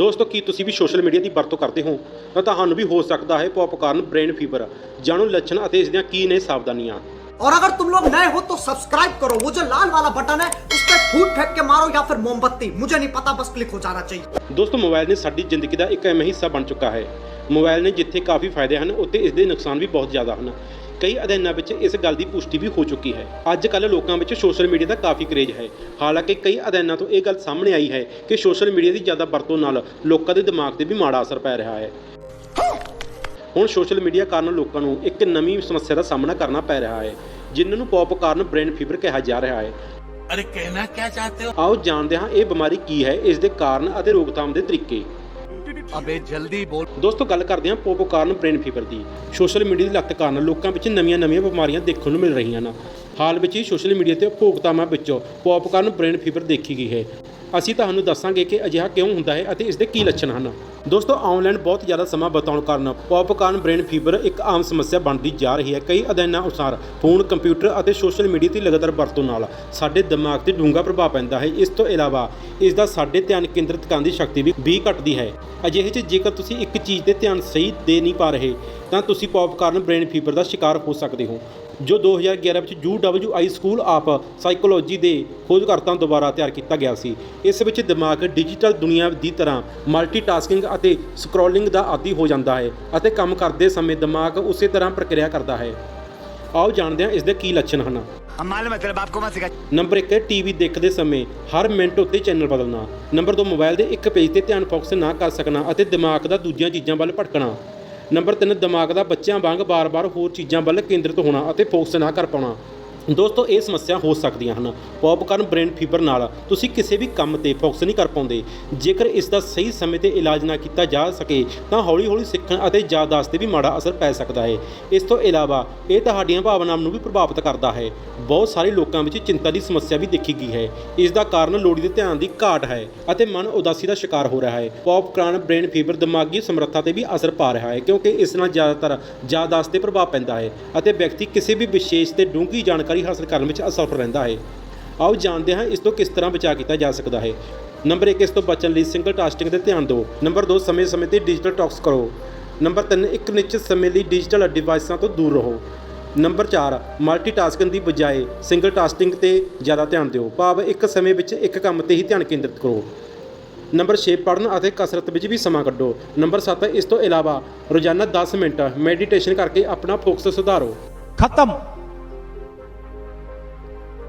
ਦੋਸਤੋ ਕੀ ਤੁਸੀਂ ਵੀ social media ਦੀ ਵਰਤੋਂ ਕਰਦੇ ਹੋ ਤਾਂ ਤੁਹਾਨੂੰ ਵੀ ਹੋ ਸਕਦਾ ਹੈ ਪੌਪਕਾਰਨ ਬ੍ਰੇਨ ਫੀਵਰ ਜਾਣੋ ਲੱਛਣ ਅਤੇ ਇਸ ਦੀਆਂ ਕੀ ਨੇ ਸਾਵਧਾਨੀਆਂ और अगर तुम लोग नए हो तो सब्सक्राइब करो वो जो लाल वाला बटन है उस पर फूट फेंक के मारो या फिर मोमबत्ती मुझे नहीं पता बस क्लिक हो जाना चाहिए ਦੋਸਤੋ ਮੋਬਾਈਲ ਨੇ ਸਾਡੀ ਜ਼ਿੰਦਗੀ ਦਾ ਇੱਕ ਅਹਿਮ ਹਿੱਸਾ ਬਣ ਚੁੱਕਾ ਹੈ ਮੋਬਾਈਲ ਨੇ ਜਿੱਥੇ ਕਾਫੀ ਫਾਇਦੇ ਹਨ ਉੱਥੇ ਇਸ ਦੇ ਨੁਕਸਾਨ ਵੀ ਬਹੁਤ ਜ਼ਿਆਦਾ ਹਨ ਕਈ ਅਧਿਐਨਾਂ ਵਿੱਚ ਇਸ ਗੱਲ ਦੀ ਪੁਸ਼ਟੀ ਵੀ ਹੋ ਚੁੱਕੀ ਹੈ। ਅੱਜ ਕੱਲ ਲੋਕਾਂ ਵਿੱਚ ਸੋਸ਼ਲ ਮੀਡੀਆ ਦਾ ਕਾਫੀ ਕਰੇਜ ਹੈ। ਹਾਲਾਂਕਿ ਕਈ ਅਧਿਐਨਾਂ ਤੋਂ ਇਹ ਗੱਲ ਸਾਹਮਣੇ ਆਈ ਹੈ ਕਿ ਸੋਸ਼ਲ ਮੀਡੀਆ ਦੀ ਜ਼ਿਆਦਾ ਵਰਤੋਂ ਨਾਲ ਲੋਕਾਂ ਦੇ ਦਿਮਾਗ ਤੇ ਵੀ ਮਾੜਾ ਅਸਰ ਪੈ ਰਿਹਾ ਹੈ। ਹੁਣ ਸੋਸ਼ਲ ਮੀਡੀਆ ਕਾਰਨ ਲੋਕਾਂ ਨੂੰ ਇੱਕ ਨਵੀਂ ਸਮੱਸਿਆ ਦਾ ਸਾਹਮਣਾ ਕਰਨਾ ਪੈ ਰਿਹਾ ਹੈ ਜਿਨ੍ਹਾਂ ਨੂੰ ਪੌਪ ਕਾਰਨ ਬ੍ਰੇਨ ਫੀਵਰ ਕਿਹਾ ਜਾ ਰਿਹਾ ਹੈ। ਅਰੇ ਕਹਿਣਾ ਕੀ ਚਾਹਤੇ ਹੋ? ਆਓ ਜਾਣਦੇ ਹਾਂ ਇਹ ਬਿਮਾਰੀ ਕੀ ਹੈ ਇਸ ਦੇ ਕਾਰਨ ਅਤੇ ਰੋਕਥਾਮ ਦੇ ਤਰੀਕੇ। ਅਬੇ ਜਲਦੀ ਬੋਲ। ਦੋਸਤੋ, ਗੱਲ ਕਰਦੇ ਹਾਂ ਪੋਪੋ ਕਾਰਨ ਬ੍ਰੇਨ ਫੀਵਰ ਦੀ। ਸੋਸ਼ਲ ਮੀਡੀਆ ਦੀ ਲੱਤ ਕਾਰਨ ਲੋਕਾਂ ਵਿੱਚ ਨਵੀਆਂ-ਨਵੀਆਂ ਬਿਮਾਰੀਆਂ ਦੇਖਣ ਨੂੰ ਮਿਲ ਰਹੀਆਂ ਹਨ ਹਾਲ ਵਿੱਚ ਹੀ ਸੋਸ਼ਲ ਮੀਡੀਆ ਤੇ ਉਪਭੋਗਤਾਵਾਂ ਵਿੱਚੋਂ ਪੋਪ ਕਾਰਨ ਬ੍ਰੇਨ ਫੀਵਰ ਦੇਖੀ ਗਈ ਹੈ। ਅਸੀਂ ਤੁਹਾਨੂੰ ਦੱਸਾਂਗੇ ਕਿ ਅਜਿਹਾ ਕਿਉਂ ਹੁੰਦਾ ਹੈ ਅਤੇ ਇਸ ਦੇ ਕੀ ਲੱਛਣ ਹਨ। ਦੋਸਤੋ, ਆਨਲਾਈਨ ਬਹੁਤ ਜ਼ਿਆਦਾ ਸਮਾਂ ਬਿਤਾਉਣ ਕਾਰਨ ਪੋਪ ਕਾਰਨ ਬ੍ਰੇਨ ਫੀਵਰ ਇੱਕ ਆਮ ਸਮੱਸਿਆ ਬਣਦੀ ਜਾ ਰਹੀ ਹੈ। ਕਈ ਅਧਿਐਨਾਂ ਅਨੁਸਾਰ ਫੋਨ ਕੰਪਿਊਟਰ ਅਤੇ ਸੋਸ਼ਲ ਮੀਡੀਆ ਦੀ ਲਗਾਤਾਰ ਵਰਤੋਂ ਨਾਲ ਸਾਡੇ ਦਿਮਾਗ ਤੇ ਡੂੰਘਾ ਪ੍ਰਭਾਵ ਪੈਂਦਾ ਹੈ। ਇਸ ਤੋਂ ਇਲਾਵਾ ਇਸ ਦਾ ਸਾਡੇ ਧਿਆਨ ਕੇਂਦਰਿਤ ਕਰਨ ਦੀ ਸ਼ਕਤੀ ਵੀ ਵੀ ਘਟਦੀ ਹੈ। ਅਜਿਹੇ 'ਚ ਜੇਕਰ ਤੁਸੀਂ ਇੱਕ ਚੀਜ਼ ਤੇ ਧਿਆਨ ਸਹੀ ਦੇ ਨਹੀਂ ਪਾ ਰਹੇ, ਤਾਂ ਤੁਸੀਂ ਪੌਪ ਕਾਰਨ ਬ੍ਰੇਨ ਫੀਵਰ ਦਾ ਸ਼ਿਕਾਰ ਹੋ ਸਕਦੇ ਹੋ। ਜੋ 2011 ਵਿੱਚ UWI ਸਕੂਲ ਆਫ ਸਾਈਕੋਲੋਜੀ ਦੇ ਖੋਜਕਰਤਾਵਾਂ ਦੁਆਰਾ ਤਿਆਰ ਕੀਤਾ ਗਿਆ ਸੀ। ਇਸ ਵਿੱਚ ਦਿਮਾਗ ਡਿਜੀਟਲ ਦੁਨੀਆ ਦੀ ਤਰ੍ਹਾਂ ਮਲਟੀਟਾਸਕਿੰਗ ਅਤੇ ਸਕਰੋਲਿੰਗ ਦਾ ਆਦੀ ਹੋ ਜਾਂਦਾ ਹੈ ਅਤੇ ਕੰਮ ਕਰਦੇ ਸਮੇਂ ਦਿਮਾਗ ਉਸੇ ਤਰ੍ਹਾਂ ਪ੍ਰਕਿਰਿਆ ਕਰਦਾ ਹੈ। ਆਓ ਜਾਣਦੇ ਹਾਂ ਇਸ ਦੇ ਕੀ ਲੱਛਣ ਹਨ। ਅਮਾਲ ਮਤਲਬ ਆਪਕੋ ਮਤ ਸਿਖਾ ਨੰਬਰ 1 ਟੀਵੀ ਦੇਖਦੇ ਸਮੇਂ ਹਰ ਮਿੰਟ ਉੱਤੇ ਚੈਨਲ ਬਦਲਣਾ। ਨੰਬਰ 2 ਮੋਬਾਈਲ ਦੇ ਇੱਕ ਪੇਜ ਤੇ ਧਿਆਨ ਫੋਕਸ ਨਾ ਕਰ ਸਕਣਾ ਅਤੇ ਦਿਮਾਗ ਦਾ ਦੂਜੀਆਂ ਚੀਜ਼ਾਂ ਵੱਲ ਭਟਕਣਾ। ਨੰਬਰ 3 ਦਿਮਾਗ ਦਾ ਬੱਚਿਆਂ ਵਾਂਗ ਬਾਰ-ਬਾਰ ਹੋਰ ਚੀਜ਼ਾਂ ਵੱਲ ਕੇਂਦਰਿਤ ਹੋਣਾ ਅਤੇ ਫੋਕਸ ਨਾ ਕਰ ਪਾਉਣਾ। ਦੋਸਤੋ, ਇਹ ਸਮੱਸਿਆ ਹੋ ਸਕਦੀਆਂ ਹਨ। ਪੌਪਕਾਰਨ ਬ੍ਰੇਨ ਫੀਵਰ ਨਾਲ ਤੁਸੀਂ ਕਿਸੇ ਵੀ ਕੰਮ ਤੇ ਫੋਕਸ ਨਹੀਂ ਕਰ ਪਾਉਂਦੇ। ਜੇਕਰ ਇਸ ਦਾ ਸਹੀ ਸਮੇਂ ਤੇ ਇਲਾਜ ਨਾ ਕੀਤਾ ਜਾ ਸਕੇ, ਤਾਂ ਹੌਲੀ-ਹੌਲੀ ਸਿੱਖਣ ਅਤੇ ਯਾਦਦਾਸ਼ਤ ਤੇ ਵੀ ਮਾੜਾ ਅਸਰ ਪੈ ਸਕਦਾ ਹੈ। ਇਸ ਤੋਂ ਇਲਾਵਾ, ਇਹ ਤੁਹਾਡੀਆਂ ਭਾਵਨਾਵਾਂ ਨੂੰ ਵੀ ਪ੍ਰਭਾਵਿਤ ਕਰਦਾ ਹੈ। ਬਹੁਤ ਸਾਰੇ ਲੋਕਾਂ ਵਿੱਚ ਚਿੰਤਾ ਦੀ ਸਮੱਸਿਆ ਵੀ ਦੇਖੀ ਗਈ ਹੈ। ਇਸ ਦਾ ਕਾਰਨ ਲੋੜੀਂਦੇ ਧਿਆਨ ਦੀ ਘਾਟ ਹੈ ਅਤੇ ਮਨ ਉਦਾਸੀ ਦਾ ਸ਼ਿਕਾਰ ਹੋ ਰਿਹਾ ਹੈ। ਪੌਪਕਾਰਨ ਬ੍ਰੇਨ ਫੀਵਰ ਦਿਮਾਗੀ ਸਮਰੱਥਾ ਤੇ ਵੀ ਅਸਰ ਪਾ ਰਿਹਾ ਹੈ, ਕਿਉਂਕਿ ਇਸ ਨਾਲ ਜ਼ਿਆਦਾਤਰ ਯਾਦਦਾਸ਼ਤ ਤੇ ਪ੍ਰਭਾਵ ਪੈਂਦਾ ਹੈ ਅਤੇ ਵਿਅਕਤੀ ਕਿਸੇ ਵੀ ਵਿਸ਼ੇਸ਼ ਤੇ ਡੂੰਘੀ ਜਾਣਕਾਰੀ ਜਾਣਕਾਰੀ ਹਾਸਲ ਕਰਨ ਵਿੱਚ ਅਸਫਲ ਰਹਿੰਦਾ ਹੈ। ਆਓ ਜਾਣਦੇ ਹਾਂ ਇਸ ਤੋਂ ਕਿਸ ਤਰ੍ਹਾਂ ਬਚਾਅ ਕੀਤਾ ਜਾ ਸਕਦਾ ਹੈ। ਨੰਬਰ 1 ਇਸ ਤੋਂ ਬਚਣ ਲਈ ਸਿੰਗਲ ਟਾਸਕਿੰਗ ਤੇ ਧਿਆਨ ਦਿਓ। ਨੰਬਰ 2 ਸਮੇਂ-ਸਮੇਂ ਤੇ ਡਿਜੀਟਲ ਟਾਕਸ ਕਰੋ। ਨੰਬਰ 3 ਇੱਕ ਨਿਸ਼ਚਿਤ ਸਮੇਂ ਲਈ ਡਿਜੀਟਲ ਡਿਵਾਈਸਾਂ ਤੋਂ ਦੂਰ ਰਹੋ। ਨੰਬਰ 4 ਮਲਟੀਟਾਸਕਿੰਗ ਦੀ ਬਜਾਏ ਸਿੰਗਲ ਟਾਸਕਿੰਗ ਤੇ ਜ਼ਿਆਦਾ ਧਿਆਨ ਦਿਓ। ਭਾਵ ਇੱਕ ਸਮੇਂ ਵਿੱਚ ਇੱਕ ਕੰਮ ਤੇ ਹੀ ਧਿਆਨ ਕੇਂਦਰਿਤ ਕਰੋ। ਨੰਬਰ 6 ਪੜਨ ਅਤੇ ਕਸਰਤ ਵਿੱਚ ਵੀ ਸਮਾਂ ਕੱਢੋ। ਨੰਬਰ 7 ਇਸ ਤੋਂ ਇਲਾਵਾ ਰੋਜ਼ਾਨਾ 10 ਮਿੰਟ ਮੈਡੀਟੇਸ਼ਨ ਕਰਕੇ ਆਪਣਾ ਫੋਕਸ ਸੁਧਾਰੋ। ਖਤਮ।